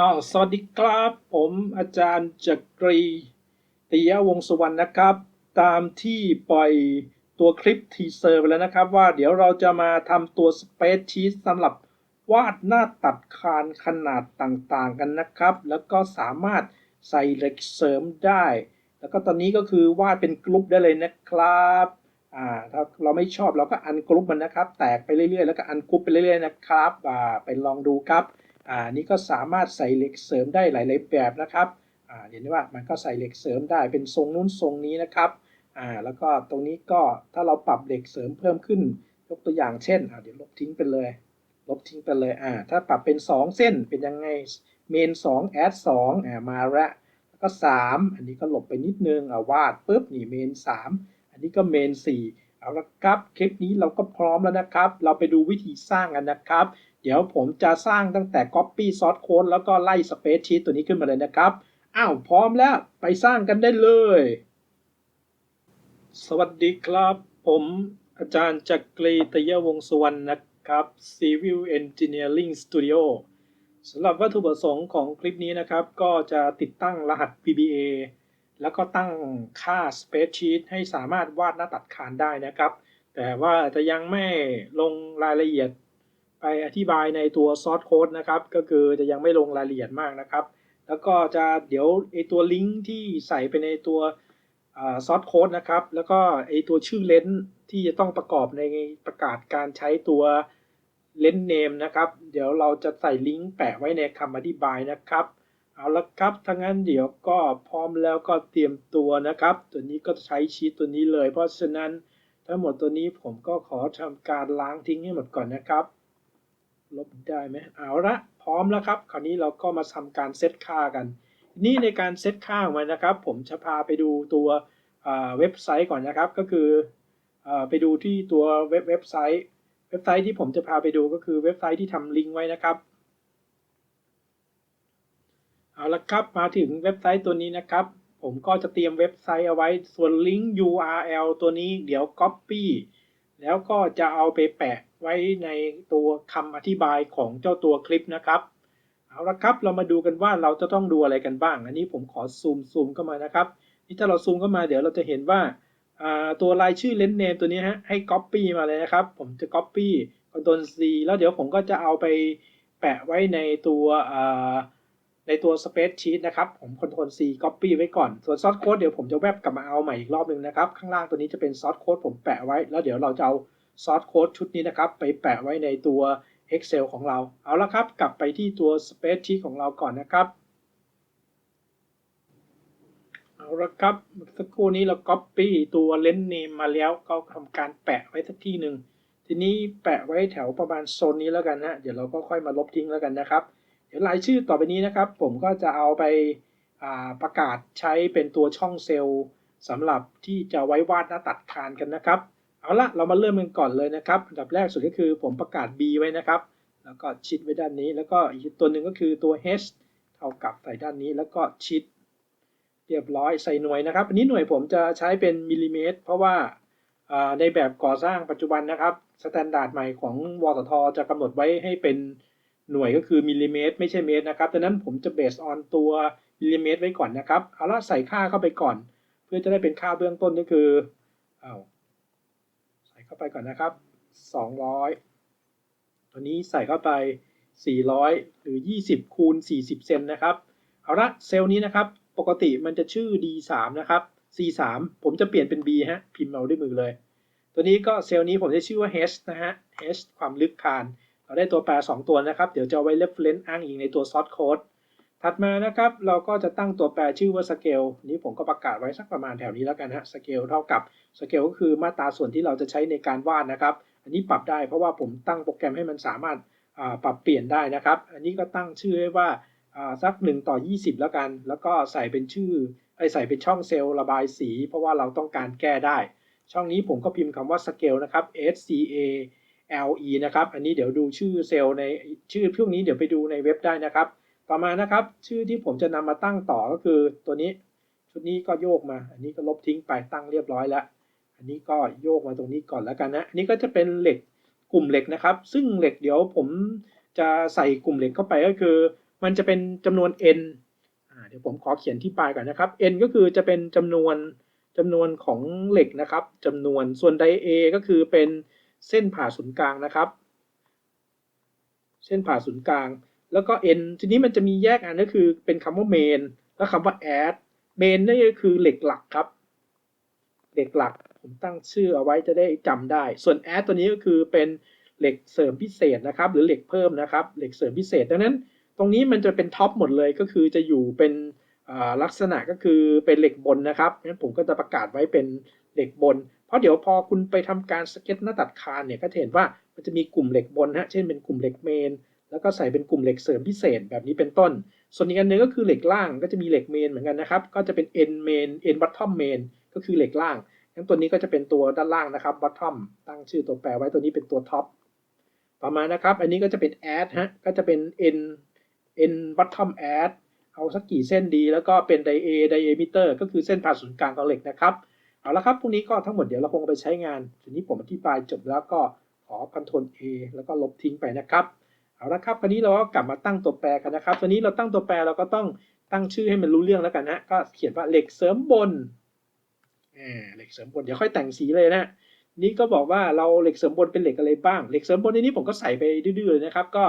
อ้าวสวัสดีครับ ผมอาจารย์จักรีติยวงสุวรรณนะครับ ตามที่ปล่อยตัวคลิปทีเซอร์ไปแล้วนะครับ ว่าเดี๋ยวเราจะมาทำตัวสเปซชีตสำหรับวาดหน้าตัดคานขนาดต่างๆกันนะครับ แล้วก็สามารถใส่เหล็กเสริมได้ แล้วก็ตอนนี้ก็คือวาดเป็นกลุ่มได้เลยนะครับอ่าถ้าเราไม่ชอบเราก็อันกลุ่มมันนะครับ แตกไปเรื่อยๆ แล้วก็อันกลุ่มไปเรื่อยๆนะครับอ่าไปลองดูครับ อ่านี่ก็สามารถใส่เหล็กเสริมได้หลาย ๆ แบบนะครับอ่าเห็นไหมว่ามันก็ใส่เหล็กเสริมได้เป็นทรงนู้นทรงนี้นะครับอ่าแล้วก็ตรงนี้ก็ถ้าเราปรับเหล็กเสริมเพิ่มขึ้น ยกตัวอย่างเช่นอ่าเดี๋ยวลบทิ้งไปเลย ลบทิ้งไปเลยอ่าถ้าปรับเป็น 2 เส้นเป็นยังไงเมน2แอด2อ่ามาละแล้วก็ 3 อันนี้ก็หลบไปนิดนึงอ่าวาดปุ๊บนี่เมน 3 อันนี้ก็เมน 4เอาละครับคลิปนี้เราก็พร้อมแล้วนะครับ เราไปดูวิธีสร้างกันนะครับ ดี๋ยวผมจะสร้างตั้งแต่ Copy Source Code แล้วก็ไล่ Space Sheet ตัวนี้ขึ้นมาเลยนะครับ อ้าวพร้อมแล้วไปสร้างกันได้เลย สวัสดีครับ ผมอาจารย์จักรีตยวงสุวรรณนะครับ Civil Engineering Studio สำหรับวัตถุประสงค์ของคลิปนี้นะครับ ก็จะติดตั้งรหัส VBA แล้วก็ตั้งค่า Space Sheet ให้สามารถวาดหน้าตัดคานได้นะครับ แต่ว่าจะยังไม่ลงรายละเอียด ไปอธิบายในตัวซอสโค้ดนะครับก็คือจะยังไม่ลงรายละเอียดมากนะครับ แล้วก็จะเดี๋ยวไอตัวลิงก์ที่ใส่ไปในตัวซอสโค้ดนะครับ แล้วก็ไอตัวชื่อเลนส์ที่จะต้องประกอบในประกาศการใช้ตัวเลนส์เนมนะครับ เดี๋ยวเราจะใส่ลิงก์แปะไว้ในคำอธิบายนะครับ เอาละครับถ้างั้นเดี๋ยวก็พร้อมแล้วก็เตรียมตัวนะครับ ตัวนี้ก็ใช้ชีตตัวนี้เลย เพราะฉะนั้นทั้งหมดตัวนี้ผมก็ขอทำการล้างทิ้งให้หมดก่อนนะครับ ลบได้ไหมเอาละพร้อมแล้วครับ คราวนี้เราก็มาทำการเซตค่ากัน นี่ในการเซตค่าของมันนะครับ ผมจะพาไปดูตัวเว็บไซต์ก่อนนะครับ ก็คืออไปดูที่ตัวเว็บเว็บไซต์ เว็บไซต์ที่ผมจะพาไปดูก็คือเว็บไซต์ที่ทำลิงก์ไว้นะครับเอาละครับมาถึงเว็บไซต์ตัวนี้นะครับ ผมก็จะเตรียมเว็บไซต์เอาไว้ส่วนลิงก์ URL ตัวนี้เดี๋ยว Copy แล้วก็จะเอาไปแปะ ไว้ในตัวคำอธิบายของเจ้าตัวคลิปนะครับเอาละครับเรามาดูกันว่าเราจะต้องดูอะไรกันบ้าง อันนี้ผมขอซูมซูมเข้ามานะครับนี่ถ้าเราซูมเข้ามาเดี๋ยวเราจะเห็นว่าตัวรายชื่อเลนเนมตัวนี้ฮะให้ Copy มาเลยนะครับ ผมจะ Copy Ctrl C แล้วเดี๋ยวผมก็จะเอาไปแปะไว้ในตัวในตัว Space Sheet นะครับ ผม Ctrl C Copy ไว้ก่อน ส่วน Source Code เดี๋ยวผมจะแวบกลับมาเอาใหม่อีกรอบหนึ่งนะครับ ข้างล่างตัวนี้จะเป็น Source Code ผมแปะไว้ แล้วเดี๋ยวเราจะเอา Source Code ชุดนี้นะครับ ไปแปะไว้ในตัว Excel ของเรา เอาละครับ กลับไปที่ตัว Space Sheet ของเราก่อนนะครับ เอาละครับสักครู่นี้เรา Copy ตัว l e n Name มาแล้วก็ทำการแปะไว้สักที่หนึ่ง ทีนี้แปะไว้แถวประมาณโซนนี้แล้วกันนะเดี๋ยวเราก็ค่อยมาลบทิ้งแล้วกันนะครับ เดี๋ยวรายชื่อต่อไปนี้นะครับ ผมก็จะเอาไปประกาศใช้เป็นตัวช่องเซลล์สำหรับที่จะไว้วาดหน้าตัดคานกันนะครับ เอาละเรามาเริ่มกันก่อนเลยนะครับอันดับแรกสุดก็คือผมประกาศ B ไว้นะครับ แล้วก็ชิดไว้ด้านนี้ แล้วก็อีกตัวหนึ่งก็คือตัว H เท่ากับใส่ด้านนี้แล้วก็ชิด เรียบร้อยใส่หน่วยนะครับ อันนี้หน่วยผมจะใช้เป็นมิลลิเมตร เพราะว่าในแบบก่อสร้างปัจจุบันนะครับสแตนดาร์ดใหม่ของวสทจะกำหนดไว้ให้เป็นหน่วยก็คือมิลลิเมตร ไม่ใช่เมตรนะครับดังนั้นผมจะเบสออนตัวมิลลิเมตรไว้ก่อนนะครับเอาละใส่ค่าเข้าไปก่อน เพื่อจะได้เป็นค่าเบื้องต้นก็คือเอา เข้าไปก่อนนะครับ 200ตัวนี้ใส่เข้าไป 400 หรือ 20 คูณ 40 เซนนะครับ เอาละเซลล์นี้นะครับ ปกติมันจะชื่อ D3 นะครับ C3 ผมจะเปลี่ยนเป็น B ฮะ พิมพ์เอาด้วยมือเลย ตัวนี้ก็เซลล์นี้ผมจะชื่อว่า H นะฮะ H ความลึกคาน เราได้ตัวแปร 2 ตัวนะครับ เดี๋ยวจะไว้ reference อ้างอิงในตัว source code ถัดมานะครับเราก็จะตั้งตัวแปรชื่อว่า scale นี้ผมก็ประกาศไว้สักประมาณแถวนี้แล้วกันฮะ scale เท่ากับ scale ก็คือมาตราส่วนที่เราจะใช้ในการวาดนะครับ อันนี้ปรับได้เพราะว่าผมตั้งโปรแกรมให้มันสามารถปรับเปลี่ยนได้นะครับ อันนี้ก็ตั้งชื่อไว้ว่าสัก1ต่อ20 แล้วกัน แล้วก็ใส่เป็นชื่อไอใส่เป็นช่องเซลล์ระบายสี เพราะว่าเราต้องการแก้ได้ ช่องนี้ผมก็พิมพ์คำว่า scale นะครับ S C A L E นะครับ อันนี้เดี๋ยวดูชื่อเซลล์ในชื่อพวกนี้เดี๋ยวไปดูในเว็บได้นะครับ ต่อมานะครับ ชื่อที่ผมจะนำมาตั้งต่อก็คือตัวนี้ชุดนี้ก็โยกมา อันนี้ก็ลบทิ้งไปตั้งเรียบร้อยแล้ว อันนี้ก็โยกมาตรงนี้ก่อนแล้วกันนะอันนี้ก็จะเป็นเหล็กกลุ่มเหล็กนะครับ ซึ่งเหล็กเดี๋ยวผมจะใส่กลุ่มเหล็กเข้าไปก็คือ มันจะเป็นจำนวน n เดี๋ยวผมขอเขียนที่ปลายก่อนนะครับ n ก็คือจะเป็นจำนวนจำนวนของเหล็กนะครับจำนวนส่วนได A ก็คือเป็นเส้นผ่าศูนย์กลางนะครับ เส้นผ่าศูนย์กลาง แล้วก็ n ทีนี้มันจะมีแยกอันก็คือเป็นคำว่า main และคำว่า add main นี่ก็คือเหล็กหลักครับ เหล็กหลักผมตั้งชื่อเอาไว้จะได้จำได้ ส่วน add ตัวนี้ก็คือเป็นเหล็กเสริมพิเศษนะครับ หรือเหล็กเพิ่มนะครับ เหล็กเสริมพิเศษ ดังนั้น ตรงนี้มันจะเป็นท็อปหมดเลยก็คือจะอยู่เป็นลักษณะก็คือเป็นเหล็กบนนะครับงั้นผมก็จะประกาศไว้เป็นเหล็กบน เพราะเดี๋ยวพอคุณไปทำการสเก็ตหน้าตัดคานเนี่ยก็จะเห็นว่ามันจะมีกลุ่มเหล็กบนฮะ เช่นเป็นกลุ่มเหล็กเมน แล้วก็ใส่เป็นกลุ่มเหล็กเสริมพิเศษแบบนี้เป็นต้น ส่วนอีกอันหนึงก็คือเหล็กล่างก็จะมีเหล็กเมนเหมือนกันนะครับ ก็จะเป็น end main end bottom main ก็คือเหล็กล่างงั้นตัวนี้ก็จะเป็นตัวด้านล่างนะครับ bottom ตั้งชื่อตัวแปรไว้ตัวนี้เป็นตัว top ต่อมานะครับ อันนี้ก็จะเป็น add ฮะ ก็จะเป็น end end bottom add เอาสักกี่เส้นดี แล้วก็เป็น dia diameter ก็คือเส้นผ่าศูนย์กลางของเหล็กนะครับ เอาละครับ พวกนี้ก็ทั้งหมดเดี๋ยวเราคงไปใช้งาน ทีนี้ผมอธิบายจบแล้วก็ขอ Ctrl A แล้วก็ลบทิ้งไปนะครับ เอาละครับคราวนี้เราก็กลับมาตั้งตัวแปรกันนะครับตัวนี้เราตั้งตัวแปรเราก็ต้องตั้งชื่อให้มันรู้เรื่องแล้วกันนะก็เขียนว่าเหล็กเสริมบนอ่าเหล็กเสริมบนเดี๋ยวค่อยแต่งสีเลยนะนี่ก็บอกว่าเราเหล็กเสริมบนเป็นเหล็กอะไรบ้าง เหล็กเสริมบนในนี้ผมก็ใส่ไปดื้อๆเลยนะครับ ก็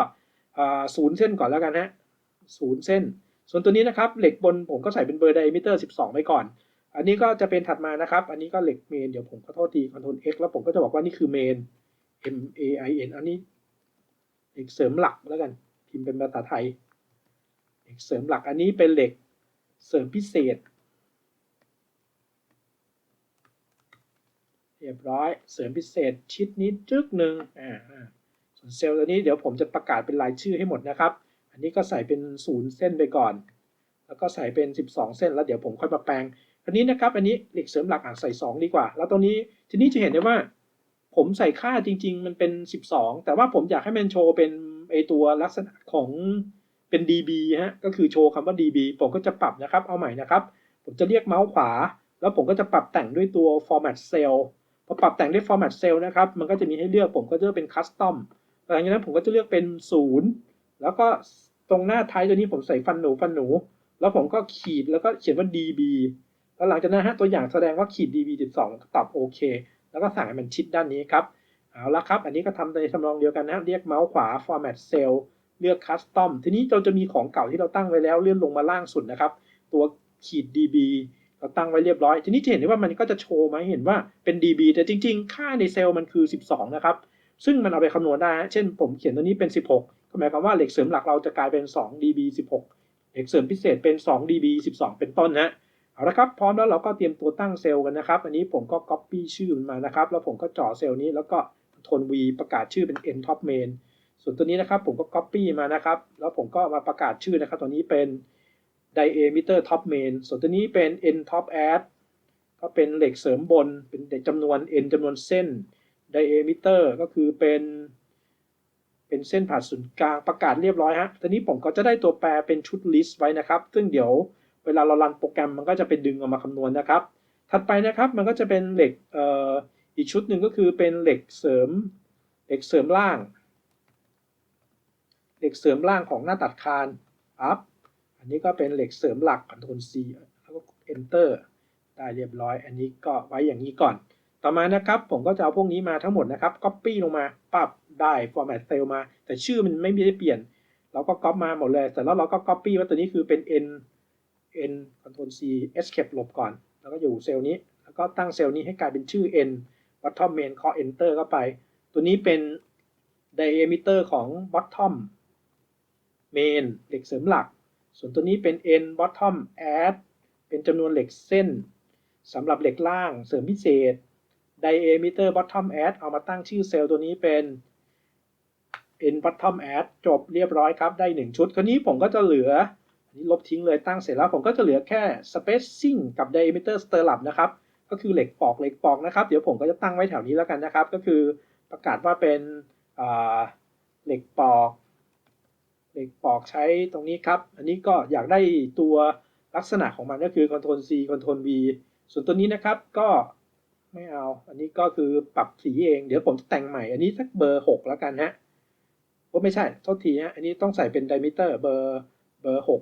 ศูนย์เส้นก่อนแล้วกันฮะศูนย์เส้น ส่วนตัวนี้นะครับ เหล็กบนผมก็ใส่เป็นเบอร์ไดมิเตอร์ 12 ไปก่อน อันนี้ก็จะเป็นถัดมานะครับ อันนี้ก็เหล็กเมน เดี๋ยวผมขอโทษที Ctrl X แล้วผมก็จะบอกว่านี่คือเมน M A I N อันนี้ เหล็กเสริมหลักแล้วกันพิมพ์เป็นภาษาไทยเหล็กเสริมหลักอันนี้เป็นเหล็กเสริมพิเศษ เรียบร้อยเสริมพิเศษชิดนี้จึกหนึ่งอ่าส่วนเซลล์ตัวนี้เดี๋ยวผมจะประกาศเป็นรายชื่อให้หมดนะครับ อันนี้ก็ใส่เป็นศูนย์เส้นไปก่อน แล้วก็ใส่เป็น 12 เส้นแล้วเดี๋ยวผมค่อยมาแปลงอันนี้นะครับ อันนี้เหล็กเสริมหลักอะใส่ 2 ดีกว่า แล้วตรงนี้ทีนี้จะเห็นได้ว่า ผมใส่ค่าจริง ๆ มันเป็น 12 แต่ว่าผมอยากให้มันโชว์เป็นไอตัวลักษณะของเป็น dB ฮะ ก็คือโชว์คำว่า dB ผมก็จะปรับนะครับ เอาใหม่นะครับ ผมจะเรียกเมาส์ขวา แล้วผมก็จะปรับแต่งด้วยตัว format cell พอปรับแต่งด้วย format cell นะครับ มันก็จะมีให้เลือกผมก็จะเลือกเป็น custom หลังจากนั้นผมก็จะเลือกเป็น 0 แล้วก็ตรงหน้าท้ายตัวนี้ผมใส่ฟันหนูฟันหนู แล้วผมก็ขีดแล้วก็เขียนว่า dB แล้วหลังจากนั้นฮะตัวอย่างแสดงว่าขีด dB 12ตอบโอเค แล้วก็สั่งให้มันชิดด้านนี้ครับ เอาละครับ อันนี้ก็ทำในทำนองเดียวกันนะเรียกเมาส์ขวา format cell เลือก custom ทีนี้เราจะมีของเก่าที่เราตั้งไว้แล้วเลื่อนลงมาล่างสุดนะครับ ตัวขีด dB เราตั้งไว้เรียบร้อย ทีนี้จะเห็นได้ว่ามันก็จะโชว์มาเห็นว่าเป็น dB แต่จริง ๆ ค่าในเซลล์มันคือ 12 นะครับ ซึ่งมันเอาไปคำนวณได้ เช่น ผมเขียนตัวนี้เป็น 16 ก็หมายความว่าเหล็กเสริมหลักเราจะกลายเป็น 2 dB 16เหล็กเสริมพิเศษเป็น 2 dB 12 เป็นต้นนะ เอาละครับพร้อมแล้วเราก็เตรียมตัวตั้งเซลล์กันนะครับ อันนี้ผมก็ copy ชื่อมันมานะครับ แล้วผมก็จ่อเซลล์นี้แล้วก็ทน v ประกาศชื่อเป็น n top main ส่วนตัวนี้นะครับผมก็ copy มานะครับ แล้วผมก็มาประกาศชื่อนะครับ ตัวนี้เป็น diameter top main ส่วนตัวนี้เป็น n top add ก็เป็นเหล็กเสริมบน เป็นจำนวน n จำนวนเส้น diameter ก็คือเป็นเป็นเส้นผ่าศูนย์กลางประกาศเรียบร้อยฮะทีนี้ผมก็จะได้ตัวแปรเป็นชุด list ไว้นะครับ ซึ่งเดี๋ยว วลาเรารันโปรแกรมมันก็จะไปดึงออกมาคำนวณนะครับ ถัดไปนะครับมันก็จะเป็นเหล็กอ,อีกชุดหนึ่งก็คือเป็นเหล็กเสริมเหล็กเสริมล่าง เหล็กเสริมล่างของหน้าตัดคาน up อันนี้ก็เป็นเหล็กเสริมหลัก Ctrl C แล้วก็ Enter ได้เรียบร้อย อันนี้ก็ไว้อย่างนี้ก่อน ต่อมานะครับผมก็จะเอาพวกนี้มาทั้งหมดนะครับ Copy ลงมาปรับได้ Format Cell มา แต่ชื่อมันไม่ได้เปลี่ยน เราก็ Copy มาหมดเลยเสร็จแล้วเราก็ Copy ว่าตัวนี้คือเป็น N N Ctrl C Escape หลบก่อน แล้วก็อยู่เซลล์นี้ แล้วก็ตั้งเซลล์นี้ให้กลายเป็นชื่อ N bottom main เคาะ enter เข้าไป ตัวนี้เป็น diameter ของ bottom main เหล็กเสริมหลัก ส่วนตัวนี้เป็น N bottom add เป็นจำนวนเหล็กเส้นสำหรับเหล็กล่างเสริมพิเศษ diameter bottom add เอามาตั้งชื่อเซลล์ตัวนี้เป็น N bottom add จบเรียบร้อยครับ ได้ 1 ชุด คราวนี้ผมก็จะเหลือ นนี้ลบทิ้งเลยตั้งเสร็จแล้วผมก็จะเหลือแค่ spacing กับ diameter stirrup นะครับ ก็คือเหล็กปอกเหล็กปอกนะครับ เดี๋ยวผมก็จะตั้งไว้แถวนี้แล้วกันนะครับ ก็คือประกาศว่าเป็นเหล็กปอกเหล็กปอกใช้ตรงนี้ครับ อันนี้ก็อยากได้ตัวลักษณะของมันก็คือ Ctrl C Ctrl V ส่วนตัวนี้นะครับก็ไม่เอา อันนี้ก็คือปรับสีเอง เดี๋ยวผมจะแต่งใหม่ อันนี้สักเบอร์ 6 แล้วกันฮะก็ไม่ใช่ โทษทีฮะอันนี้ต้องใส่เป็น diameter เบอร์เบอร์หก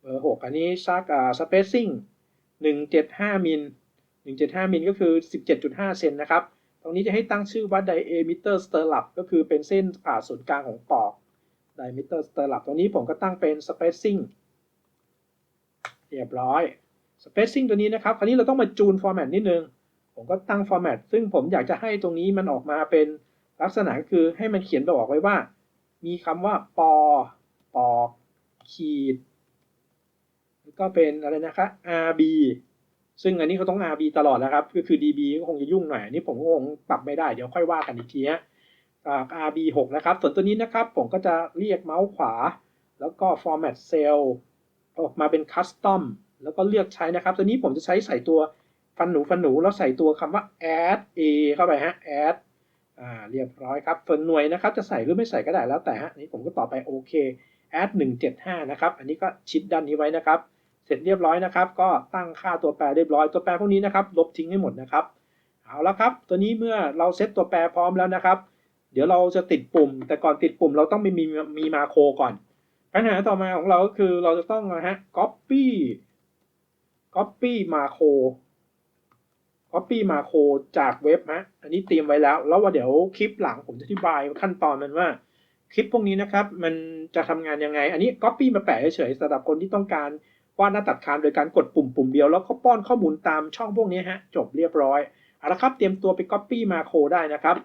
เบอร์หกอันนี้ซักอ่า spacing หนึ่งเจ็ดห้ามิลหนึ่งเจ็ดห้ามิลก็คือสิบเจ็ดจุดห้าเซนนะครับ ตรงนี้จะให้ตั้งชื่อว่า diameter stirrup ก็คือเป็นเส้นผ่าศูนย์กลางของปอก diameter stirrup ตรงนี้ผมก็ตั้งเป็น spacing เรียบร้อย spacing ตัวนี้นะครับ คราวนี้เราต้องมาจูน format นิดนึง ผมก็ตั้ง format ซึ่งผมอยากจะให้ตรงนี้มันออกมาเป็นลักษณะคือให้มันเขียนบอกไว้ว่า มีคำว่าปอปอกขีด ก็เป็นอะไรนะคะ RB ซึ่งอันนี้เขาต้อง RB ตลอดนะครับ ก็คือ DB ก็คงจะยุ่งหน่อยอันนี้ผมก็คงปรับไม่ได้ เดี๋ยวค่อยว่ากันอีกทีฮะ RB 6นะครับ ส่วนตัวนี้นะครับ ผมก็จะเรียกเมาส์ขวา แล้วก็ format cell ออกมาเป็น custom แล้วก็เลือกใช้นะครับ ตัวนี้ผมจะใช้ใส่ตัวฟันหนูฟันหนูแล้วใส่ตัวคำว่า add a เข้าไปฮะ add อ่าเรียบร้อยครับ ส่วนหน่วยนะครับจะใส่หรือไม่ใส่ก็ได้แล้วแต่ฮะอันนี้ผมก็ต่อไปโอเค add 175นะครับ อันนี้ก็ชิดด้านนี้ไว้นะครับ สร็จเรียบร้อยนะครับ ก็ตั้งค่าตัวแปรเรียบร้อยตัวแปรพวกนี้นะครับ ลบทิ้งให้หมดนะครับ เอาละครับ ตัวนี้เมื่อเราเซตตัวแปรพร้อมแล้วนะครับ เดี๋ยวเราจะติดปุ่ม แต่ก่อนติดปุ่มเราต้องมีมีมีมาโครก่อน ปัญหาต่อมาของเราก็คือเราจะต้องนะฮะ copy copy มาโคร copy มาโครจากเว็บฮะอันนี้เตรียมไว้แล้ว แล้วว่าเดี๋ยวคลิปหลังผมจะอธิบายขั้นตอนมันว่าคลิปพวกนี้นะครับ มันจะทำงานยังไง อันนี้ copy มาแปะเฉยๆสำหรับคนที่ต้องการ วาหน้าตัดคานโดยการกดปุ่มปุ่มเดียวแล้วก็ป้อนข้อมูลตามช่องพวกนี้ฮะจบเรียบร้อยเอาละครับเตรียมตัวไป copy มาโคได้นะครับ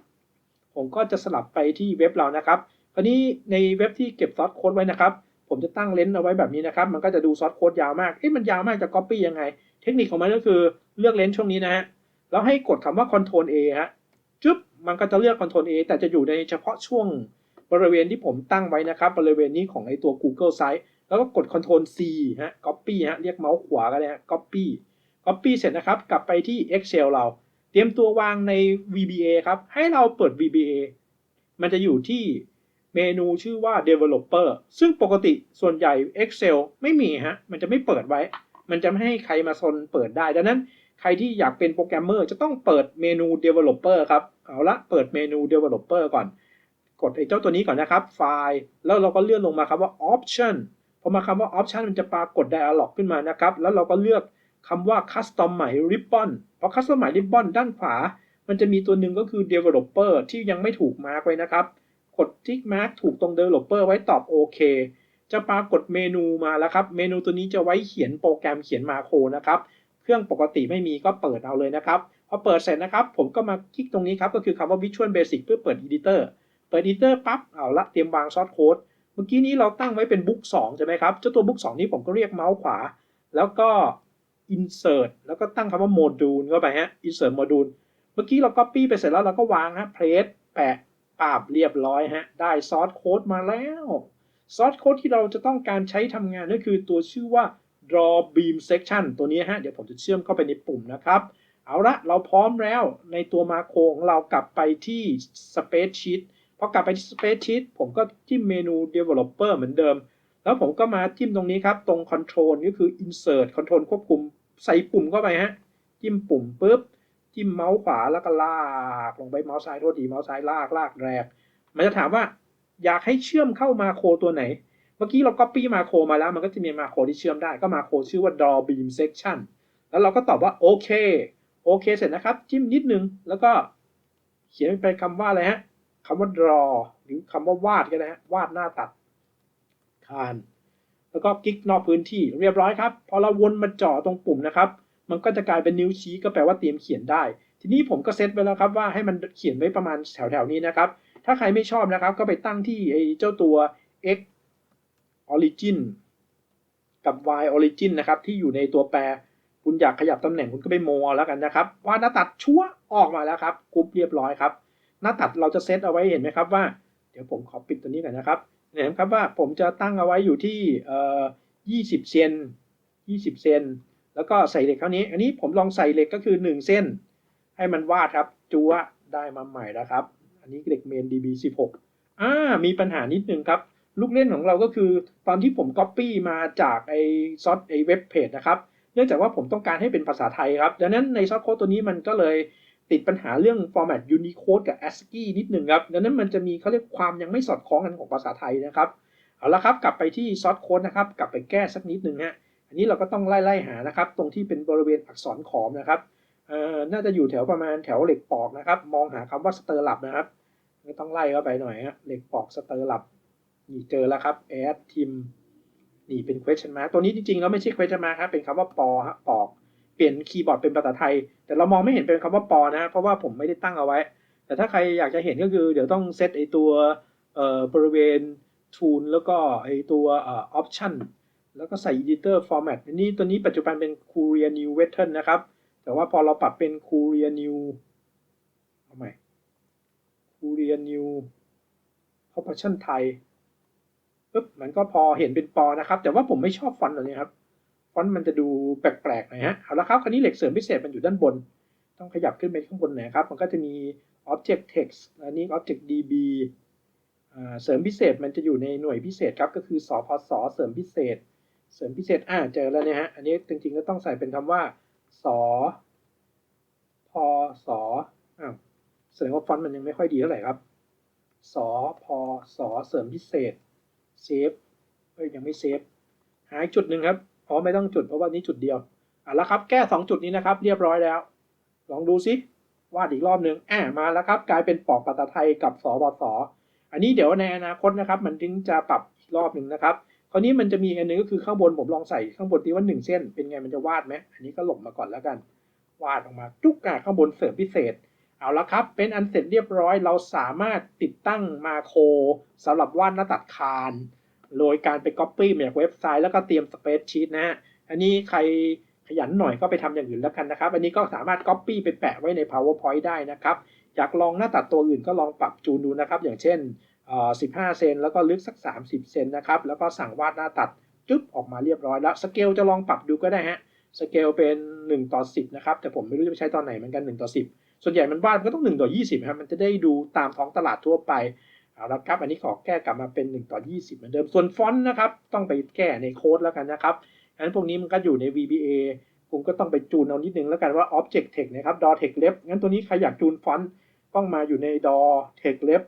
ผมก็จะสลับไปที่เว็บเรานะครับคราวนี้ในเว็บที่เก็บซอสโค้ดไว้นะครับ ผมจะตั้งเลนส์เอาไว้แบบนี้นะครับ มันก็จะดูซอสโค้ดยาวมากเอ๊ะมันยาวมากจะ copy ยังไง เทคนิคของมันก็คือเลือกเลนส์ช่วงนี้นะฮะแล้วให้กดคำว่า Ctrl A ฮะจึ๊บมันก็จะเลือก Ctrl A แต่จะอยู่ในเฉพาะช่วงบริเวณที่ผมตั้งไว้นะครับ บริเวณนี้ของไอตัว Google Site แล้วก็กด Ctrl C ฮะ Copy ฮะ เรียกเมาส์ขวาก็ได้ฮะ Copy Copy เสร็จนะครับ กลับไปที่ Excel เรา เตรียมตัววางใน VBA ครับ ให้เราเปิด VBA มันจะอยู่ที่เมนูชื่อว่า developer ซึ่งปกติส่วนใหญ่ Excel ไม่มีฮะ มันจะไม่เปิดไว้ มันจะไม่ให้ใครมาซนเปิดได้ ดังนั้นใครที่อยากเป็นโปรแกรมเมอร์จะต้องเปิดเมนู developer ครับ เอาละ เปิดเมนู developer ก่อน กดไอ้เจ้าตัวนี้ก่อนนะครับ ไฟล์ แล้วเราก็เลื่อนลงมาครับว่า option พอมาคำว่า option มันจะปรากฏ dialog ขึ้นมานะครับ แล้วเราก็เลือกคำว่า custom ใหม่ ribbon พอ custom ใหม่ ribbon ด้านขวา มันจะมีตัวหนึ่งก็คือ developer ที่ยังไม่ถูกมาร์กไว้นะครับ กดทิกมาร์กถูกตรง developer ไว้ตอบโอเค จะปรากฏเมนูมาแล้วครับ เมนูตัวนี้จะไว้เขียนโปรแกรมเขียนมาโครนะครับ เครื่องปกติไม่มีก็เปิดเอาเลยนะครับ พอเปิดเสร็จนะครับ ผมก็มาคลิกตรงนี้ครับ ก็คือคำว่า Visual Basic เพื่อเปิด Editor เปิด Editor ปั๊บ เอาละ เตรียมวางซอสโค้ด เมื่อกี้นี้เราตั้งไว้เป็นบุ๊ก2ใช่ไหมครับ เจ้าตัวบุ๊ก2นี้ผมก็เรียกเมาส์ขวา แล้วก็ Insert แล้วก็ตั้งคำว่า Module เข้าไปฮะ Insert Module เมื่อกี้เรา Copy ไปเสร็จแล้วเราก็วางฮะ Place แปะปาบเรียบร้อยฮะ ได้ซอสโค้ดมาแล้วซอสโค้ดที่เราจะต้องการใช้ทำงานก็คือตัวชื่อว่า draw beam section ตัวนี้ฮะ เดี๋ยวผมจะเชื่อมเข้าไปในปุ่มนะครับ เอาละเราพร้อมแล้วในตัวมาโครของเรากลับไปที่ space sheet พอกลับไปที่ space sheet ผมก็จิ้มเมนู developer เหมือนเดิม แล้วผมก็มาจิ้มตรงนี้ครับ ตรง control ก็คือ insert control ควบคุม ใส่ปุ่มเข้าไปฮะ จิ้มปุ่มปุ๊บ จิ้มเมาส์ขวาแล้วก็ลากลงไปเมาส์ซ้ายโทษดีเมาส์ซ้ายลากลากแรก มันจะถามว่าอยากให้เชื่อมเข้ามาโครตัวไหน เมื่อกี้เรา copy มาโครมาแล้ว มันก็จะมีมาโครที่เชื่อมได้ ก็มาโครชื่อว่า draw beam section แล้วเราก็ตอบว่าโอเค โอเคเสร็จนะครับ จิ้มนิดนึง แล้วก็เขียนไปคำว่าอะไรฮะ คำว่า draw หรือคำว่าวาดก็ได้ฮะวาดหน้าตัดคานแล้วก็คลิกนอกพื้นที่เรียบร้อยครับ พอเราวนมาจ่อตรงปุ่มนะครับ มันก็จะกลายเป็นนิ้วชี้ก็แปลว่าเตรียมเขียนได้ ทีนี้ผมก็เซตไว้แล้วครับว่าให้มันเขียนไว้ประมาณแถวๆนี้นะครับ ถ้าใครไม่ชอบนะครับ ก็ไปตั้งที่ไอ้เจ้าตัว x origin กับ y origin นะครับ ที่อยู่ในตัวแปร คุณอยากขยับตำแหน่งคุณก็ไปโมแล้วกันนะครับว่าหน้าตัดชั่วออกมาแล้วครับกรุ๊ปเรียบร้อยครับ หน้าตัดเราจะเซตเอาไว้เห็นไหมครับว่า เดี๋ยวผมขอปิดตัวนี้ก่อนนะครับเห็นไหมครับว่าผมจะตั้งเอาไว้อยู่ที่เอ่อ20 เซน 20 เซน แล้วก็ใส่เหล็กเท่านี้ อันนี้ผมลองใส่เหล็กก็คือ 1 เส้น ให้มันวาดครับ จัวได้มาใหม่แล้วครับ อันนี้เหล็กเมน DB 16อ่า มีปัญหานิดนึงครับ ลูกเล่นของเราก็คือ ตอนที่ผม Copy มาจากไอซอสไอเว็บเพจนะครับ เนื่องจากว่าผมต้องการให้เป็นภาษาไทยครับ ดังนั้นในซอสโค้ดตัวนี้มันก็เลย ติดปัญหาเรื่อง format Unicode กับ ASCII นิดหนึ่งครับดังนั้นมันจะมีเขาเรียกความยังไม่สอดคล้องกันของภาษาไทยนะครับ เอาละครับกลับไปที่ซอสโค้ดนะครับ กลับไปแก้สักนิดหนึ่งฮะ อันนี้เราก็ต้องไล่ไล่หานะครับ ตรงที่เป็นบริเวณอักษรขอมนะครับ เอ่อ น่าจะอยู่แถวประมาณแถวเหล็กปอกนะครับ มองหาคำว่าสเตอร์ลับนะครับก็ต้องไล่เข้าไปหน่อยฮะ เหล็กปอกสเตอร์ลับ นี่เจอแล้วครับแอดทิมนี่เป็น question mark ตัวนี้จริงๆแล้วไม่ใช่ question mark ครับ เป็นคำว่าปอฮะปอก เปลี่ยนคีย์บอร์ดเป็นภาษาไทย แต่เรามองไม่เห็นเป็นคำว่าปอนะเพราะว่าผมไม่ได้ตั้งเอาไว้ แต่ถ้าใครอยากจะเห็นก็คือเดี๋ยวต้องเซตไอตัวเอ่อบริเวณ tool แล้วก็ไอตัวเอ่อ option แล้วก็ใส่ editor format อันนี้ตัวนี้ปัจจุบันเป็น Courier New Pattern นะครับ แต่ว่าพอเราปรับเป็น Courier New เอาใหม่ Courier New Option ไทยปึ๊บมันก็พอเห็นเป็นปอนะครับ แต่ว่าผมไม่ชอบฟอนต์ตัวนี้ครับ ฟอนต์มันจะดูแปลกๆหน่อยฮะ เอาละครับ คราวนี้เหล็กเสริมพิเศษมันอยู่ด้านบน ต้องขยับขึ้นไปข้างบนหน่อยครับ มันก็จะมี object text อันนี้ object db เสริมพิเศษมันจะอยู่ในหน่วยพิเศษครับ ก็คือสพสเสริมพิเศษ เสริมพิเศษ อ่า เจอแล้วเนี่ยฮะ อันนี้จริงๆก็ต้องใส่เป็นคำว่า สพสอ้าวแสดงว่าฟอนต์มันยังไม่ค่อยดีเท่าไหร่ครับ สพสเสริมพิเศษ เซฟ เอ้ยยังไม่เซฟ หาอีกจุดหนึ่งครับ อ๋อไม่ต้องจุดเพราะว่านี้จุดเดียวอะแล้วครับแก้ 2 จุดนี้นะครับเรียบร้อยแล้ว ลองดูซิวาดอีกรอบหนึ่งอ่ามาแล้วครับ กลายเป็นปอกภาษาไทยกับสบสอันนี้เดี๋ยวในอนาคตนะครับ มันถึงจะปรับอีกรอบหนึ่งนะครับคราวนี้มันจะมีอันหนึงก็คือข้างบนผมลองใส่ข้างบนที่ว่าหนึ่งเส้น เป็นไงมันจะวาดไหมอันนี้ก็หลบมาก่อนแล้วกัน วาดออกมาจุกกาข้างบนเสริมพิเศษเอาละครับ เป็นอันเสร็จเรียบร้อยเราสามารถติดตั้งมาโครสำหรับวาดหน้าตัดคาน โดยการไป Copy มาจากเว็บไซต์แล้วก็เตรียม Spreadsheet นะฮะอันนี้ใครขยันหน่อยก็ไปทำอย่างอื่นแล้วกันนะครับ อันนี้ก็สามารถ Copy ไปแปะไว้ใน PowerPoint ได้นะครับอยากลองหน้าตัดตัวอื่นก็ลองปรับจูนดูนะครับ อย่างเช่น 15 เซนแล้วก็ลึกสัก 30 เซนนะครับ แล้วก็สั่งวาดหน้าตัดจุ๊บออกมาเรียบร้อยแล้ว สเกลจะลองปรับดูก็ได้ฮะ สเกลเป็น 1 ต่อ 10 นะครับ แต่ผมไม่รู้จะไปใช้ตอนไหนเหมือนกัน 1 ต่อ 10 ส่วนใหญ่มันวาดมันก็ต้อง 1 ต่อ 20 ครับ มันจะได้ดูตามท้องตลาดทั่วไป เอาละครับ อันนี้ขอแก้กลับมาเป็น 1 ต่อ 20 เหมือนเดิม ส่วนฟอนต์นะครับ ต้องไปแก้ในโค้ดแล้วกันนะครับอันนั้นพวกนี้มันก็อยู่ใน VBA ผมก็ต้องไปจูนเอานิดนึงแล้วกันว่า Object Text นะครับ DO Text Left งั้นตัวนี้ใครอยากจูนฟอนต์ต้องมาอยู่ใน DO Text Left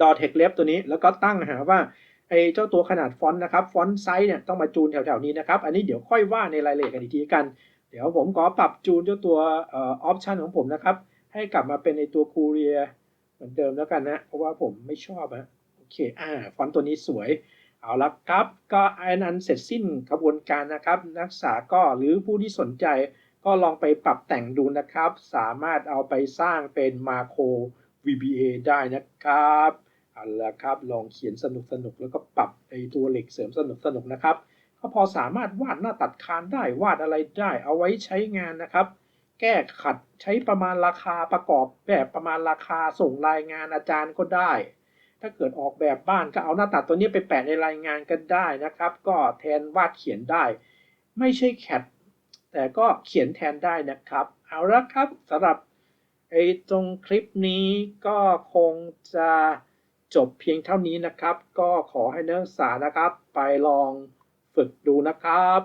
DO Text Left ตัวนี้แล้วก็ตั้งหาว่าไอ้เจ้าตัวขนาดฟอนต์นะครับ ฟอนต์ไซส์เนี่ยต้องมาจูนแถวๆนี้นะครับ อันนี้เดี๋ยวค่อยว่าในรายละเอียดกันอีกทีกัน เดี๋ยวผมขอปรับจูนเจ้าตัวออ option ของผมนะครับ ให้กลับมาเป็นในตัว Courier มือนเดิมแล้วกันนะ เพราะว่าผมไม่ชอบอะโอเคอ่าฟอนต์ตัวนี้สวย เอาละครับ ก็อันนั้นเสร็จสิ้นกระบวนการนะครับ นักศึกษาก็หรือผู้ที่สนใจก็ลองไปปรับแต่งดูนะครับ สามารถเอาไปสร้างเป็นมาโคร VBA ได้นะครับเอาละครับลองเขียนสนุกสนุกแล้วก็ปรับไอตัวเหล็กเสริมสนุกสนุกนะครับ ก็พอสามารถวาดหน้าตัดคานได้วาดอะไรได้เอาไว้ใช้งานนะครับ แก้ขัดใช้ประมาณราคาประกอบแบบประมาณราคาส่งรายงานอาจารย์ก็ได้ ถ้าเกิดออกแบบบ้านก็เอาหน้าตัดตัวนี้ไปแปะในรายงานกันได้นะครับ ก็แทนวาดเขียนได้ ไม่ใช่แคดแต่ก็เขียนแทนได้นะครับ เอาละครับสำหรับไอ้ตรงคลิปนี้ก็คงจะจบเพียงเท่านี้นะครับ ก็ขอให้นักศึกษานะครับ ไปลองฝึกดูนะครับ